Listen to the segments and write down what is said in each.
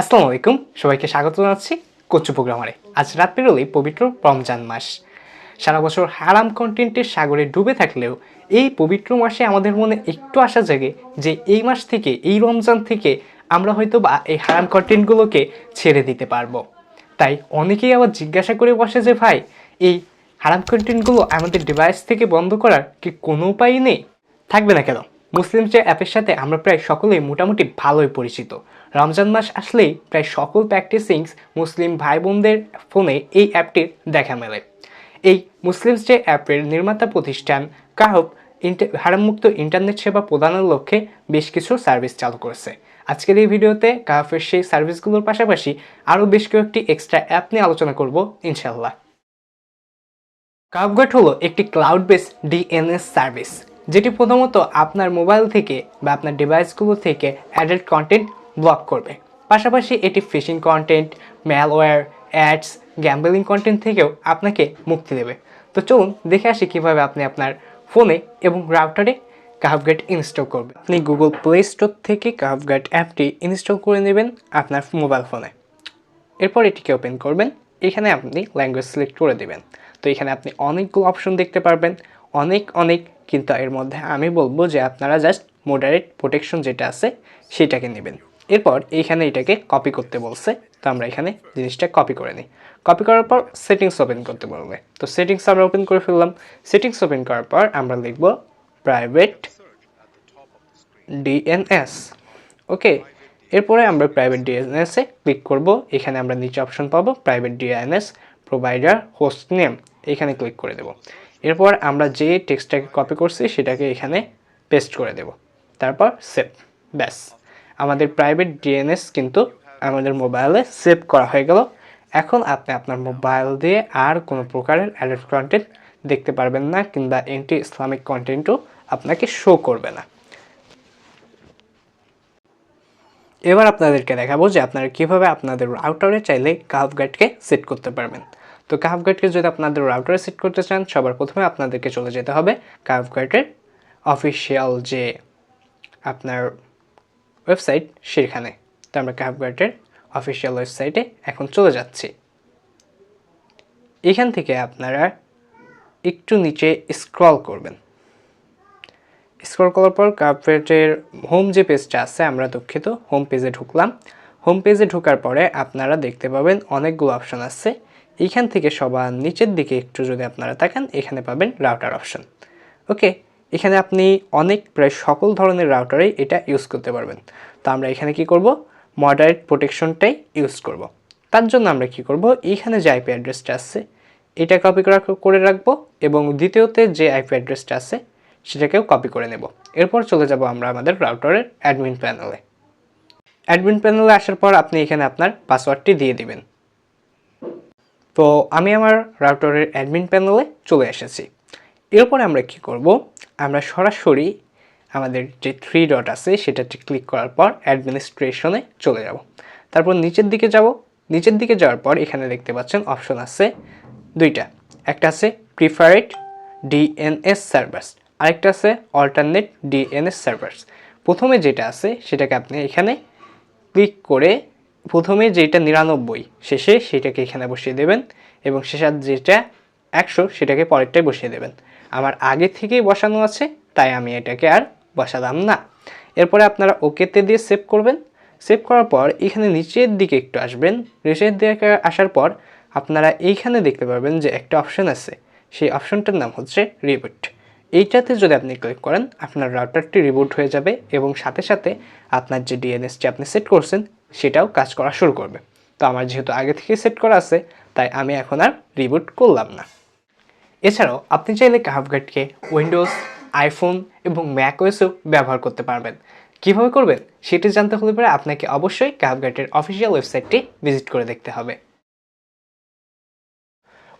আসসালামু আলাইকুম। সবাইকে স্বাগত জানাচ্ছি কচ্ছু প্রোগ্রামারে আজ রাত পেরোলেই পবিত্র রমজান মাস। সারা বছর হারাম কন্টেন্টের সাগরে ডুবে থাকলেও এই পবিত্র মাসে আমাদের মনে একটু আশা জাগে যে এই মাস থেকে, এই রমজান থেকে আমরা হয়তো বা এই হারাম কন্টেন্টগুলোকে ছেড়ে দিতে পারব। তাই অনেকেই আবার জিজ্ঞাসা করে বসে যে, ভাই, এই হারাম কন্টেন্টগুলো আমাদের ডিভাইস থেকে বন্ধ করার কি কোনো উপায় নেই? থাকবে না কেন? মুসলিম যে অ্যাপের সাথে আমরা প্রায় সকলেই মোটামুটি ভালোই পরিচিত। রমজান মাস আসলেই প্রায় সকল প্র্যাকটিসিংস মুসলিম ভাই বোনদের ফোনে এই অ্যাপটির দেখা মেলে। এই মুসলিমস যে অ্যাপের নির্মাতা প্রতিষ্ঠান কাহব হারামমুক্ত ইন্টারনেট সেবা প্রদানের লক্ষ্যে বেশ কিছু সার্ভিস চালু করেছে। আজকের এই ভিডিওতে কাহফের সেই সার্ভিসগুলোর পাশাপাশি আরও বেশ কয়েকটি এক্সট্রা অ্যাপ নিয়ে আলোচনা করব ইনশাল্লাহ কাপগাট হলো একটি ক্লাউড বেস ডিএনএস সার্ভিস যেটি প্রথমত আপনার মোবাইল থেকে বা আপনার ডিভাইসগুলো থেকে অ্যাডাল্ট কন্টেন্ট ব্লক করবে। পাশাপাশি এটি phishing content malware ads gambling content থেকেও আপনাকে মুক্তি দেবে। তো চলুন দেখে আসি কীভাবে আপনি আপনার ফোনে এবং রাউটারে কাহফগেট ইনস্টল করবেন। আপনি গুগল প্লে স্টোর থেকে কাহফগেট অ্যাপটি ইনস্টল করে নেবেন আপনার মোবাইল ফোনে এরপর এটিকে ওপেন করবেন। এখানে আপনি ল্যাঙ্গুয়েজ সিলেক্ট করে দেবেন। তো এখানে আপনি অনেকগুলো অপশন দেখতে পারবেন। অনেক অনেক, কিন্তু এর মধ্যে আমি বলব যে আপনারা জাস্ট মোডারেট প্রোটেকশন যেটা আছে সেটাকে নেবেন। এরপর এইখানে এটাকে কপি করতে বলছে। তো আমরা এখানে জিনিসটা কপি করে নিই। কপি করার পর সেটিংস ওপেন করতে বলবে। তো সেটিংস আমরা ওপেন করে ফেললাম। সেটিংস ওপেন করার পর আমরা লিখব প্রাইভেট ডিএনএস ওকে এরপরে আমরা প্রাইভেট ডিএনএসে ক্লিক করব। এখানে আমরা নিচে অপশন পাবো private DNS provider host name এখানে ক্লিক করে দেব। এরপর আমরা যে টেক্সটটাকে কপি করছি সেটাকে এখানে পেস্ট করে দেব। তারপর সেভ ব্যাস। আমাদের প্রাইভেট ডিএনএস কিন্তু আমাদের মোবাইলে সেভ করা হয়ে গেল। এখন আপনি আপনার মোবাইল দিয়ে আর কোনো প্রকারের অ্যাডাল্ট কন্টেন্ট দেখতে পারবেন না কিংবা এন্টি ইসলামিক কন্টেন্টও আপনাকে শো করবে না। এবার আপনাদেরকে দেখাবো যে আপনারা কীভাবে আপনাদের রাউটারে চাইলে কাফ গাইডকে সেট করতে পারবেন। তো কাফ গাইডকে যদি আপনাদের রাউটারে সেট করতে চান, সবার প্রথমে আপনাদেরকে চলে যেতে হবে কাফ গাইডের অফিসিয়াল যে আপনার ওয়েবসাইট সেখানে। তো আমরা কাফ গাইডের অফিসিয়াল ওয়েবসাইটে এখন চলে যাচ্ছি। এখান থেকে আপনারা একটু নিচে স্ক্রল করবেন। স্ক্রল করার পর কার্পেটের হোম যে পেজটা আছে, আমরা দুঃখিত হোম পেজে ঢুকলাম। হোম পেজে ঢোকার পরে আপনারা দেখতে পাবেন অনেকগুলো অপশন আছে। এইখান থেকে সবার নিচের দিকে একটু যদি আপনারা তাকান, এখানে পাবেন রাউটার অপশন ওকে এখানে আপনি অনেক প্রায় সকল ধরনের রাউটারেই এটা ইউজ করতে পারবেন। তো আমরা এখানে কি করব? মডারেট প্রোটেকশনটাই ইউজ করব। তার জন্য আমরা কি করব? এইখানে যে আইপি অ্যাড্রেসটা আছে এটা কপি করা করে রাখব এবং দ্বিতীয়তে যে আইপি অ্যাড্রেসটা আছে, সেটাকেও কপি করে নেব। এরপর চলে যাব আমরা আমাদের রাউটারের অ্যাডমিন প্যানেলে অ্যাডমিন প্যানেলে আসার পর আপনি এখানে আপনার পাসওয়ার্ডটি দিয়ে দিবেন। তো আমি আমার রাউটারের অ্যাডমিন প্যানেলে চলে এসেছি। এরপরে আমরা কি করব? আমরা সরাসরি আমাদের যে থ্রি ডট আছে, সেটাতে ক্লিক করার পর অ্যাডমিনিস্ট্রেশনে চলে যাব। তারপর নিচের দিকে যাব। নিচের দিকে যাওয়ার পর এখানে দেখতে পাচ্ছেন অপশন আছে দুইটা। একটা আছে প্রিফারেড ডিএনএস সার্ভার্স আরেকটা আছে অল্টারনেট ডিএনএস সার্ভার্স প্রথমে যেটা আছে, সেটাকে আপনি এখানে ক্লিক করে প্রথমে যেটা নিরানব্বই, শেষে সেটাকে এখানে বসিয়ে দেবেন এবং শেষার যেটা একশো, সেটাকে পরেরটাই বসিয়ে দেবেন। আমার আগে থেকেই বসানো আছে, তাই আমি এটাকে আর বসালাম না। এরপরে আপনারা ওকেতে দিয়ে সেভ করবেন। সেভ করার পর এখানে নিচের দিকে একটু আসবেন। নিচের দিকে আসার পর আপনারা এইখানে দেখতে পারবেন যে একটা অপশন আছে। সেই অপশনটার নাম হচ্ছে রিবুট এইটাতে যদি আপনি ক্লিক করেন, আপনার রাউটারটি রিবুট হয়ে যাবে এবং সাথে সাথে আপনার যে ডিএনএসটি আপনি সেট করছেন, সেটাও কাজ করা শুরু করবে। তো আমার যেহেতু আগে থেকে সেট করা আছে, তাই আমি এখন আর রিবুট করলাম না। এছাড়াও আপনি চাইলে কাহাফগার্ডকে উইন্ডোজ আইফোন এবং ম্যাকওয়েসেও ব্যবহার করতে পারবেন। কীভাবে করবেন? সেটি জানতে হলে পরে আপনাকে অবশ্যই কাহাফগার্ডের অফিসিয়াল ওয়েবসাইটটি ভিজিট করে দেখতে হবে।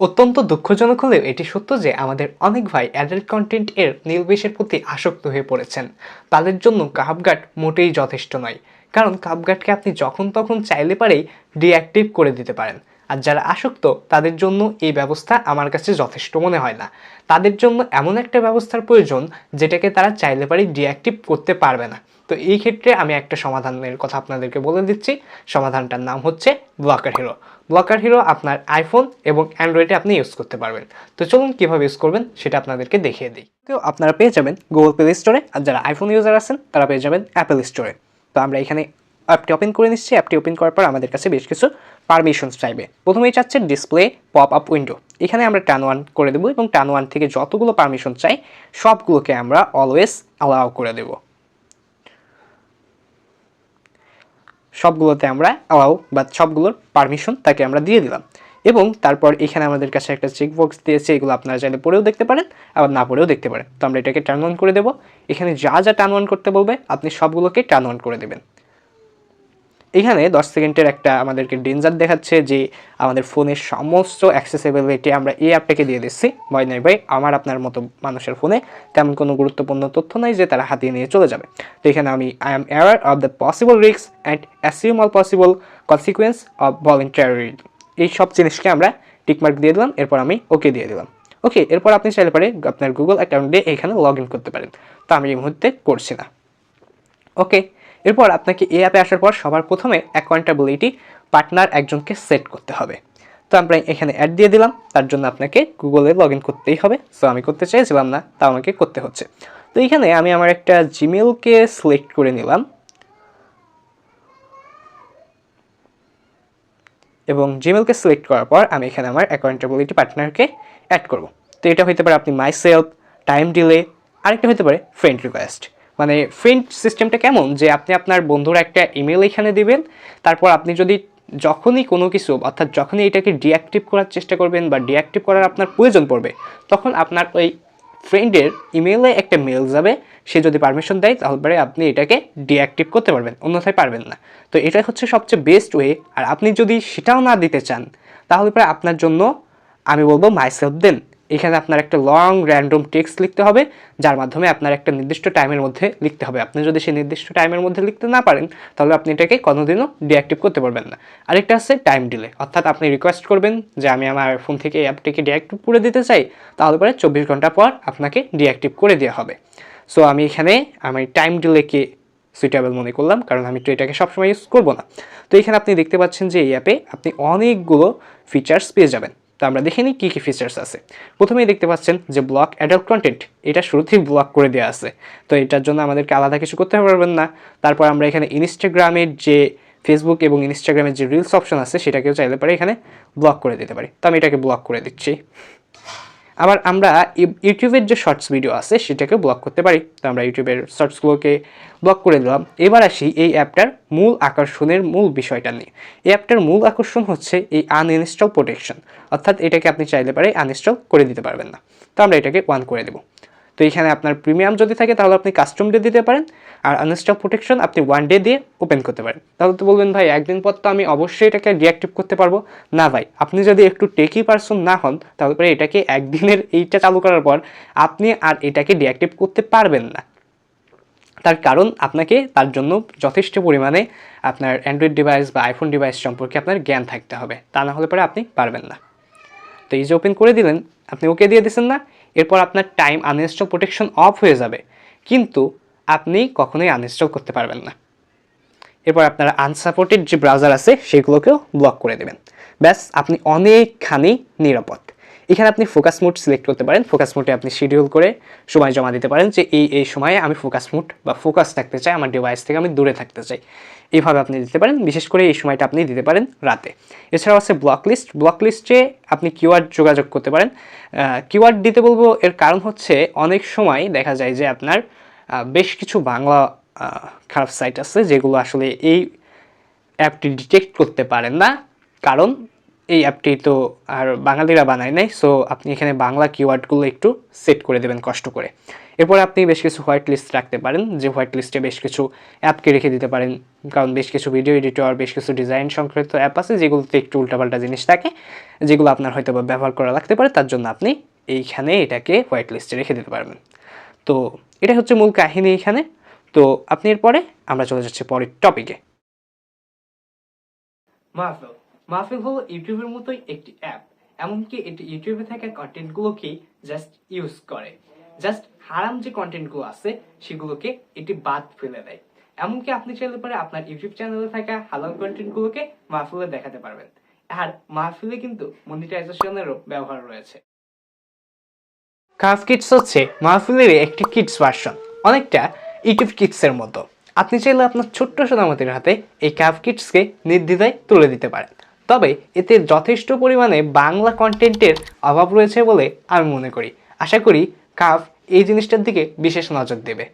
অত্যন্ত দুঃখজনক হলেও এটি সত্য যে আমাদের অনেক ভাই অ্যাডাল্ট কন্টেন্ট এর নীলবেশের প্রতি আসক্ত হয়ে পড়েছেন। তাদের জন্য কাহাবগাট মোটেই যথেষ্ট নয়। কারণ কাপগাটকে আপনি যখন তখন চাইলে পারেই ডিঅ্যাক্টিভ করে দিতে পারেন। আর যারা আসক্ত, তাদের জন্য এই ব্যবস্থা আমার কাছে যথেষ্ট মনে হয় না। তাদের জন্য এমন একটা ব্যবস্থার প্রয়োজন যেটাকে তারা চাইলে পারে ডিঅ্যাক্টিভ করতে পারবে না। তো এই ক্ষেত্রে আমি একটা সমাধানের কথা আপনাদেরকে বলে দিচ্ছি। সমাধানটার নাম হচ্ছে ব্লকার হিরো ব্লকার হিরো আপনার আইফোন এবং অ্যান্ড্রয়েডে আপনি ইউজ করতে পারবেন। তো চলুন কীভাবে ইউজ করবেন সেটা আপনাদেরকে দেখিয়ে দিই। তো আপনারা পেয়ে যাবেন গুগল প্লে স্টোরে আর যারা আইফোন ইউজার আছেন, তারা পেয়ে যাবেন অ্যাপেল স্টোরে তো আমরা এখানে অ্যাপটি ওপেন করে নিচ্ছি। অ্যাপটি ওপেন করার পর আমাদের কাছে বেশ কিছু পারমিশনস চাইবে। প্রথমেই চাচ্ছে ডিসপ্লে পপ আপ উইন্ডো এখানে আমরা টান ওয়ান করে দেবো এবং টান ওয়ান থেকে যতগুলো পারমিশন চাই, সবগুলোকে আমরা অলওয়েজ অ্যালাউ করে দেবো। সবগুলোতে আমরা অ্যালাউ বা সবগুলোর পারমিশন তাকে আমরা দিয়ে দিলাম। এবং তারপর এখানে আমাদের কাছে একটা চেক বক্স দিয়েছে, এগুলো আপনারা চাইলে পড়েও দেখতে পারেন, আবার না পড়েও দেখতে পারেন। তো আমরা এটাকে টার্ন অন করে দেবো। এখানে যা যা টার্ন অন করতে বলবে, আপনি সবগুলোকে টার্ন অন করে দেবেন। এখানে দশ সেকেন্ডের একটা আমাদেরকে ডেঞ্জার দেখাচ্ছে যে আমাদের ফোনের সমস্ত অ্যাক্সেসিবিলিটি আমরা এই অ্যাপটাকে দিয়ে দিচ্ছি। ভয় নাই ভাই, আমার আপনার মতো মানুষের ফোনে তেমন কোনো গুরুত্বপূর্ণ তথ্য নাই যে তারা হাতিয়ে নিয়ে চলে যাবে। তো এখানে আমি I am aware of the possible risk and assume all possible consequence of voluntary এই সব জিনিসকে আমরা টিকমার্ক দিয়ে দিলাম, এরপর আমি ওকে দিয়ে দিলাম। ওকে এরপর আপনি চাইলে পারে আপনার গুগল অ্যাকাউন্ট এখানে লগ করতে পারেন। তা আমি এই মুহূর্তে করছি না। ওকে এরপর আপনাকে এই অ্যাপে আসার পর সবার প্রথমে অ্যাকাউন্টেবিলিটি পার্টনার একজনকে সেট করতে হবে। তো আমরা এখানে অ্যাড দিয়ে দিলাম, তার জন্য আপনাকে গুগলে লগ করতেই হবে। সো আমি করতে চাইছিলাম না তা আমাকে করতে হচ্ছে। তো এখানে আমি আমার একটা জিমেলকে সিলেক্ট করে নিলাম। এবং জিমেলকে সিলেক্ট করার পর আমি এখানে আমার অ্যাকাউন্টেবিলিটি পার্টনারকে অ্যাড করব। তো এটা হতে পারে আপনি মাই সেলফ টাইম ডিলে আরেকটা হতে পারে ফ্রেন্ড রিকোয়েস্ট মানে ফ্রেন্ড সিস্টেমটা কেমন? যে আপনি আপনার বন্ধুর একটা ইমেল এখানে দিবেন, তারপর আপনি যদি যখনই কোনো কিছু, অর্থাৎ যখনই এটাকে ডিঅ্যাক্টিভ করার চেষ্টা করবেন বা ডিঅ্যাক্টিভ করার আপনার প্রয়োজন পড়বে, তখন আপনার ওই ফ্রেন্ডের ইমেলে একটা মেল যাবে, সে যদি পারমিশন দেয়, তাহলে আপনি এটাকে ডিঅ্যাক্টিভ করতে পারবেন, অন্যথায় পারবেন না। তো এটাই হচ্ছে সবচেয়ে বেস্ট ওয়ে আর আপনি যদি সেটাও না দিতে চান, তাহলে পরে আপনার জন্য আমি বলব মাইসেলফ দেন এখানে আপনার একটা লং র্যান্ডম টেক্সট লিখতে হবে, যার মাধ্যমে আপনার একটা নির্দিষ্ট টাইমের মধ্যে লিখতে হবে। আপনি যদি সেই নির্দিষ্ট টাইমের মধ্যে লিখতে না পারেন, তাহলে আপনি এটাকে কোনোদিনও ডিঅ্যাক্টিভ করতে পারবেন না। আরেকটা আছে টাইম ডিলে অর্থাৎ আপনি রিকোয়েস্ট করবেন যে আমি আমার ফোন থেকে এই অ্যাপটিকে ডিঅ্যাক্টিভ করে দিতে চাই, তাহলে পরে চব্বিশ ঘণ্টা পর আপনাকে ডিঅ্যাক্টিভ করে দেওয়া হবে। সো আমি এখানে আমি টাইম ডিলেকে সুইটেবল মনে করলাম, কারণ আমি তো এটাকে সবসময় ইউজ করব না। তো এখানে আপনি দেখতে পাচ্ছেন যে এই অ্যাপে আপনি অনেকগুলো ফিচার্স পেয়ে যাবেন। তো আমরা দেখে নিই কী কী ফিচার্স আছে। প্রথমেই দেখতে পাচ্ছেন যে ব্লক অ্যাডাল্ট কন্টেন্ট এটা শুরুতেই ব্লক করে দেওয়া আছে। তো এটার জন্য আমাদেরকে আলাদা কিছু করতে পারবেন না। তারপর আমরা এখানে ইনস্টাগ্রামের যে ফেসবুক এবং ইনস্টাগ্রামের যে রিলস অপশন আছে, সেটাকেও চাইলে পারে এখানে ব্লক করে দিতে পারি। তো আমি এটাকে ব্লক করে দিচ্ছি। আবার আমরা ইউ- ইউটিউবের যে শর্টস ভিডিও আছে সেটাকে ব্লক করতে পারি। তো আমরা ইউটিউবের শর্টসগুলোকে ব্লক করে দিলাম। এবার আসি এই অ্যাপটার মূল আকর্ষণের মূল বিষয়টা নিয়ে। এই অ্যাপটার মূল আকর্ষণ হচ্ছে এই আনইনস্টল প্রোটেকশন অর্থাৎ এটাকে আপনি চাইলে পারে আনইনস্টল করে দিতে পারবেন না। তো আমরা এটাকে ওয়ান করে দেবো। তো এখানে আপনার প্রিমিয়াম যদি থাকে, তাহলে আপনি কাস্টম ডে দিতে পারেন। আর আনস্টক প্রোটেকশন আপনি ওয়ান ডে দিয়ে ওপেন করতে পারেন। তাহলে তো বলবেন, ভাই, একদিন পর তো আমি অবশ্যই এটাকে ডিঅ্যাক্টিভ করতে পারব। না, ভাই, আপনি যদি একটু টেকি পারসন না হন, তাহলে পরে এটাকে একদিনের এইটা চালু করার পর আপনি আর এটাকে ডিঅ্যাক্টিভ করতে পারবেন না। তার কারণ আপনাকে তার জন্য যথেষ্ট পরিমাণে আপনার অ্যান্ড্রয়েড ডিভাইস বা আইফোন ডিভাইস সম্পর্কে আপনার জ্ঞান থাকতে হবে। তা না হলে পরে আপনি পারবেন না। তো এই যে ওপেন করে দিলেন, আপনি ওকে দিয়ে দিচ্ছেন না? এরপর আপনার টাইম আনইনস্টল প্রোটেকশন অফ হয়ে যাবে। কিন্তু আপনি কখনোই আনইনস্টল করতে পারবেন না। এরপর আপনার আনসাপোর্টেড যে ব্রাউজার আছে, সেগুলোকেও ব্লক করে দেবেন। ব্যাস, আপনি অনেকখানি নিরাপদ। এখানে আপনি ফোকাস মোড সিলেক্ট করতে পারেন। ফোকাস মোডে আপনি শিডিউল করে সময় জমা দিতে পারেন যে এই এই সময়ে আমি ফোকাস মোড বা ফোকাস থাকতে চাই, আমার ডিভাইস থেকে আমি দূরে থাকতে চাই। এইভাবে আপনি দিতে পারেন। বিশেষ করে এই সময়টা আপনি দিতে পারেন রাতে। এছাড়াও আছে ব্লক লিস্ট ব্লক লিস্টে আপনি কিওয়ার্ড যোগাযোগ করতে পারেন। কিওয়ার্ড দিতে বলব, এর কারণ হচ্ছে অনেক সময় দেখা যায় যে আপনার বেশ কিছু বাংলা খারাপ সাইট আছে যেগুলো আসলে এই অ্যাপটি ডিটেক্ট করতে পারেন না। কারণ এই অ্যাপটি তো আর বাঙালিরা বানায় নাই সো আপনি এখানে বাংলা কিওয়ার্ডগুলো একটু সেট করে দেবেন কষ্ট করে। এরপর আপনি বেশ কিছু হোয়াইট লিস্ট রাখতে পারেন, যে হোয়াইট লিস্টে বেশ কিছু অ্যাপকে রেখে দিতে পারেন, কারণ বেশ কিছু ভিডিও এডিটর বেশ কিছু ডিজাইন সংক্রান্ত অ্যাপ আছে যেগুলোতে একটু উল্টাপাল্টা জিনিস থাকে, যেগুলো আপনার হয়তো ব্যবহার করা লাগতে পারে, তার জন্য আপনি এইখানে এটাকে হোয়াইট লিস্টে রেখে দিতে পারবেন। তো এটা হচ্ছে মূল কাহিনী এখানে। তো আপনি এরপরে আমরা চলে যাচ্ছি পরের টপিকে মাহফিল মাহফিল হলো ইউটিউবের মতোই একটি অ্যাপ এমনকি এটি ইউটিউবে থাকা কন্টেন্টগুলোকেই জাস্ট ইউজ করে। জাস্ট হারাম যে কন্টেন্টগুলো আছে, সেগুলোকে এটি বাদ ফেলে দেয়। এমনকি আপনি চাইলে পরে আপনার ইউটিউব চ্যানেলে থাকা হালাল কন্টেন্টগুলোকে মাহফিলে দেখাতে পারবেন। আর মাহফিলে কিন্তু মনিটাইজেশনেরও ব্যবহার রয়েছে। কাফ কিডস হচ্ছে মাহফিলের একটি কিডস ভার্সন অনেকটা ইউটিউব কিডসের মতো। আপনি চাইলে আপনার ছোট্ট সোনামতির হাতে এই কাফ কিডসকে নির্দ্বিধায় তুলে দিতে পারেন। তবে এতে যথেষ্ট পরিমাণে বাংলা কন্টেন্টের অভাব রয়েছে বলে আমি মনে করি। আশা করি কাফ এই জিনিসটার দিকে বিশেষ নজর দেবে।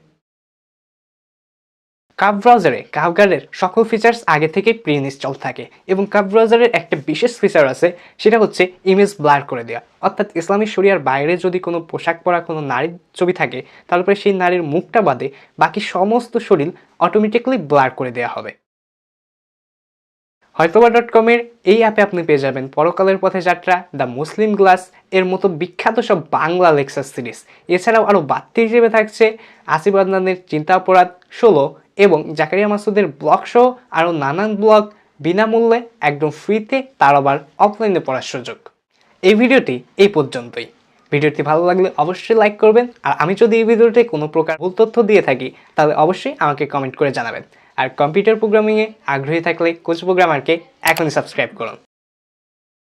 কাপ ব্রাউজারে কাপ গার্ডের সকল ফিচার্স আগে থেকে প্রি ইনস্টল থাকে এবং কাপ ব্রাউজারের একটা বিশেষ ফিচার আছে, সেটা হচ্ছে ইমেজ ব্লার করে দেওয়া। অর্থাৎ ইসলামী শরিয়ার বাইরে যদি কোনো পোশাক পরা কোনো নারীর ছবি থাকে, তারপরে সেই নারীর মুখটা বাদে বাকি সমস্ত শরীর অটোমেটিকলি ব্লার করে দেওয়া হবে। হয়তোবা ডট কমের এই অ্যাপে আপনি পেয়ে যাবেন। পরকালের পথে যাত্রা দ্য মুসলিম গ্লাস এর মতো বিখ্যাত সব বাংলা লেকচার সিরিজ এছাড়াও আরও বাড়তি হিসেবে থাকছে, আসিফ আদনানের চিন্তা অপরাধ ষোলো এবং জাকারিয়া মাসুদের ব্লগ সহ আরও নানান ব্লগ বিনামূল্যে একদম ফ্রিতে তার আবার অফলাইনে পড়ার সুযোগ। এই ভিডিওটি এই পর্যন্তই। ভিডিওটি ভালো লাগলে অবশ্যই লাইক করবেন। আর আমি যদি এই ভিডিওতে কোনো প্রকার ভুল তথ্য দিয়ে থাকি, তাহলে অবশ্যই আমাকে কমেন্ট করে জানাবেন। আর কম্পিউটার প্রোগ্রামিংয়ে আগ্রহী থাকলে কোচ প্রোগ্রামারকে এখনই সাবস্ক্রাইব করুন।